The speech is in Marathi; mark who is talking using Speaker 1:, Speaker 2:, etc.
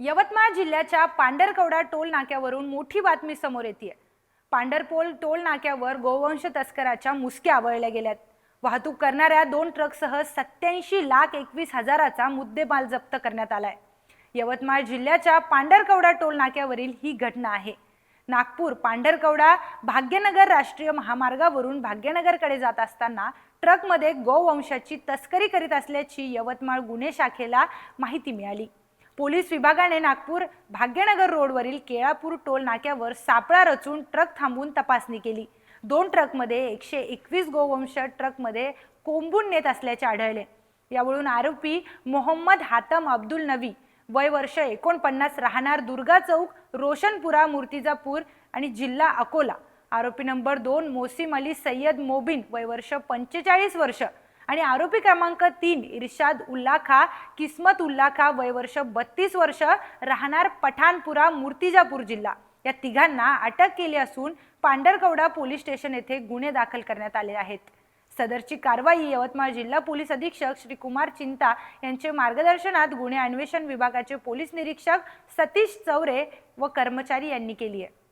Speaker 1: यवतमाळ जिल्ह्याच्या पांढरकवडा टोल नाक्यावरून मोठी बातमी समोर येते पांढरपोल टोल नाक्यावर गोवंश तस्कराच्या मुसक्या आवळल्या गेल्यात. वाहतूक करणाऱ्या दोन ट्रकसह सत्याऐंशी लाख एकवीस हजाराचा मुद्देमाल जप्त करण्यात आलाय. यवतमाळ जिल्ह्याच्या पांढरकवडा टोल नाक्यावरील ही घटना आहे. नागपूर पांढरकवडा भाग्यनगर राष्ट्रीय महामार्गावरून भाग्यनगरकडे जात असताना ट्रकमध्ये गोवंशाची तस्करी करीत असल्याची यवतमाळ गुन्हे शाखेला माहिती मिळाली. पोलीस विभागाने नागपूर भाग्यनगर रोडवरील केळापूर टोल नाक्यावर सापळा रचून ट्रक थांबवून तपासणी केली. दोन ट्रकमध्ये एकशे एकवीस गोवंश ट्रकमध्ये कोंबून नेत असल्याचे आढळले. यावरून आरोपी मोहम्मद हातम अब्दुल नवी वय वर्ष एकोणपन्नास राहणार दुर्गा चौक रोशनपुरा मूर्तिजापूर आणि जिल्हा अकोला. आरोपी नंबर दोन मोसीम अली सय्यद मोबिन वय वर्ष पंचेचाळीस वर्ष. आणि आरोपी क्रमांक तीन इर्शाद उल्ला खा किस्मत उल्ला खा वय वर्ष बत्तीस वर्ष राहणार पठाणपुरा मूर्तिजापूर जिल्हा. या तिघांना अटक केली असून पांढरकवडा पोलीस स्टेशन येथे गुन्हे दाखल करण्यात आले आहेत. सदरची कारवाई यवतमाळ जिल्हा पोलीस अधीक्षक श्री कुमार चिंता यांचे मार्गदर्शनात गुन्हे अन्वेषण विभागाचे पोलीस निरीक्षक सतीश चौरे व कर्मचारी यांनी केली आहे.